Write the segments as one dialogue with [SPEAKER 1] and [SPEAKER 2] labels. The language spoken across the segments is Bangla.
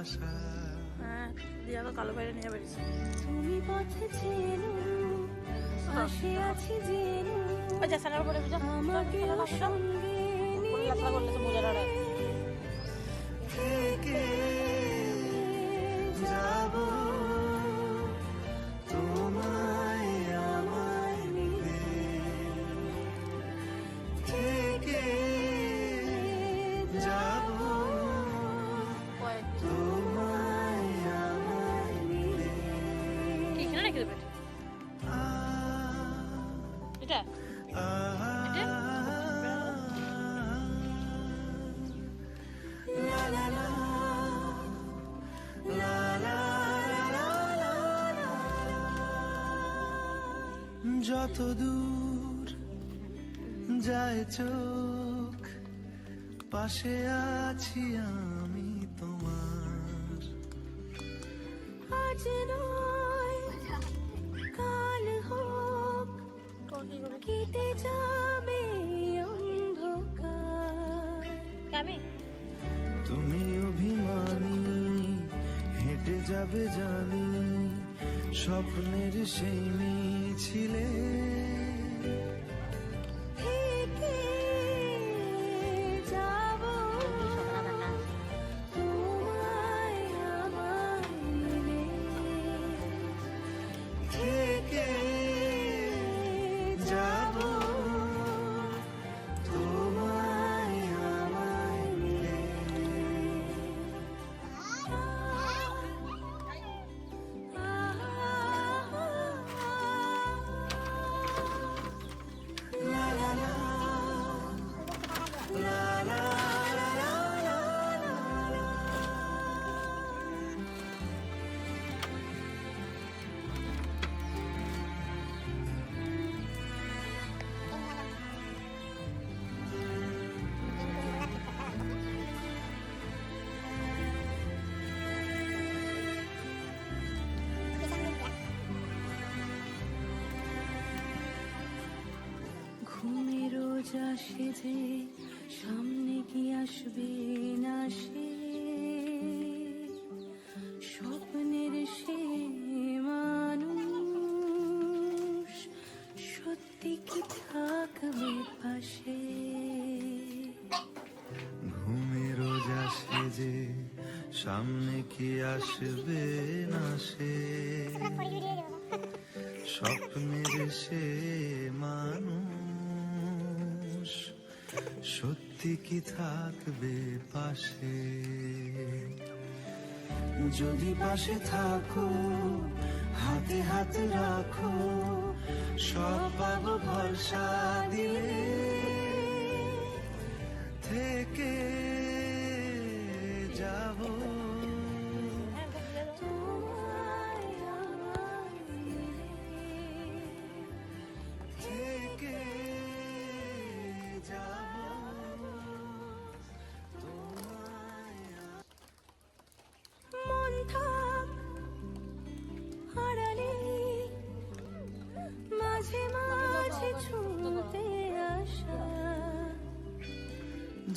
[SPEAKER 1] ভালোবাসা।
[SPEAKER 2] হ্যাঁ দিয়ে আবার কালো বাইরে নিয়ে বেরিয়েছে।
[SPEAKER 3] তুমি পথে চেনো পাশে আছি জেনো
[SPEAKER 2] ওই যা সানার উপরে বুঝা।
[SPEAKER 3] আমাকে সঙ্গে নিয়ে
[SPEAKER 2] তো
[SPEAKER 1] থেকে যাব।
[SPEAKER 2] এটা?
[SPEAKER 1] যত দূর যায় চোখ পাশে আছি আমি তোমার।
[SPEAKER 3] আজ
[SPEAKER 2] আমি
[SPEAKER 1] তুমি অভিমানী হেঁটে যাবে জানি স্বপ্নের সেই মেয়ে
[SPEAKER 3] থেকে রোজ যে সামনে কি আসবে না সে? স্বপ্নের সে মানুষ সত্যি কি থাকবে পাশে?
[SPEAKER 1] ঘুমে রোজ আসে যে সামনে কি আসবে না সে? স্বপ্নের সে মানুষ সত্যি কি থাকবে পাশে? যদি পাশে থাকো, হাতে হাত রাখো, সব পাবো ভরসা দিলে থেকে যাব।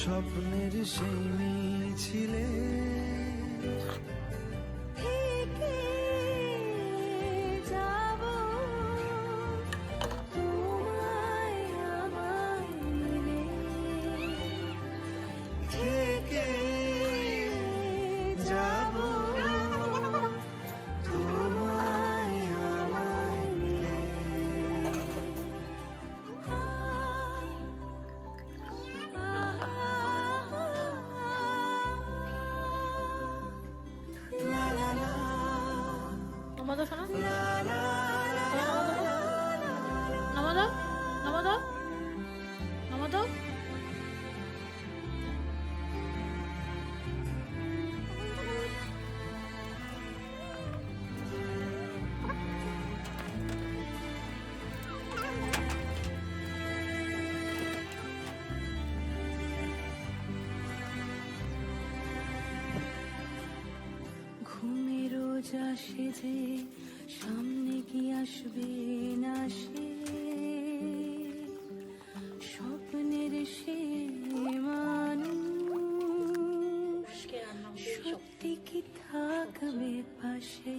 [SPEAKER 1] স্বপ্নের সেই মিছিলে
[SPEAKER 3] ঘুমের রোজ যে সামনে কি আসবে না সে? স্বপ্নের সে মানুষ। সত্যি কি থাকবে পাশে?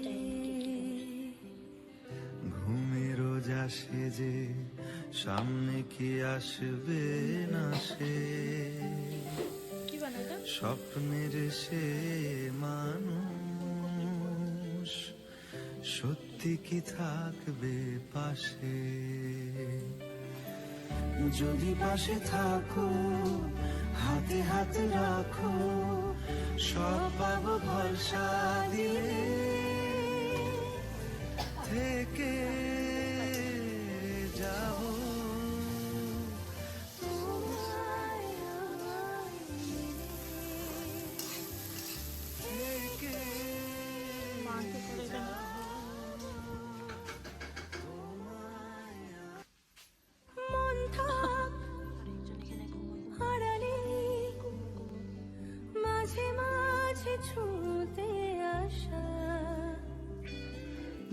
[SPEAKER 1] ঘুমে রোজ আসে যে সামনে কি আসবে না সে? স্বপ্নের সে মানুষ। সত্যি কি থাকবে পাশে? যদি পাশে থাকো হাতে হাতে রাখো সব পাবো ভরসা।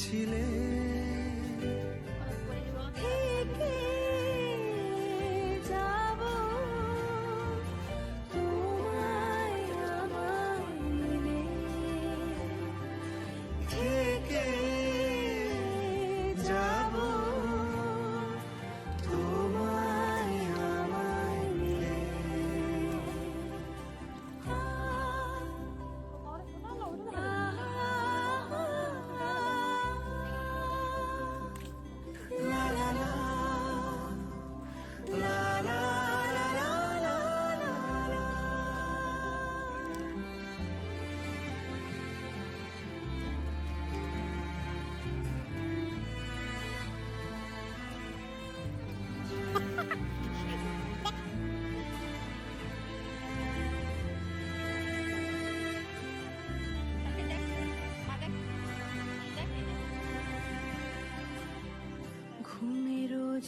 [SPEAKER 3] থেকে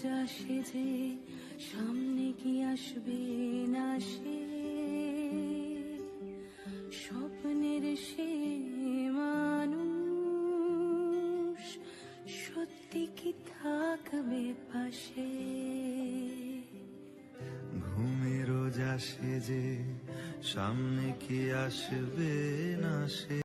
[SPEAKER 3] রোজা সেজে সামনে কি আসবে না সে? স্বপ্নের সে মানুষ সত্যি কি থাকবে পাশে?
[SPEAKER 1] ঘুমের রোজা সেজে সামনে কি আসবে না সে?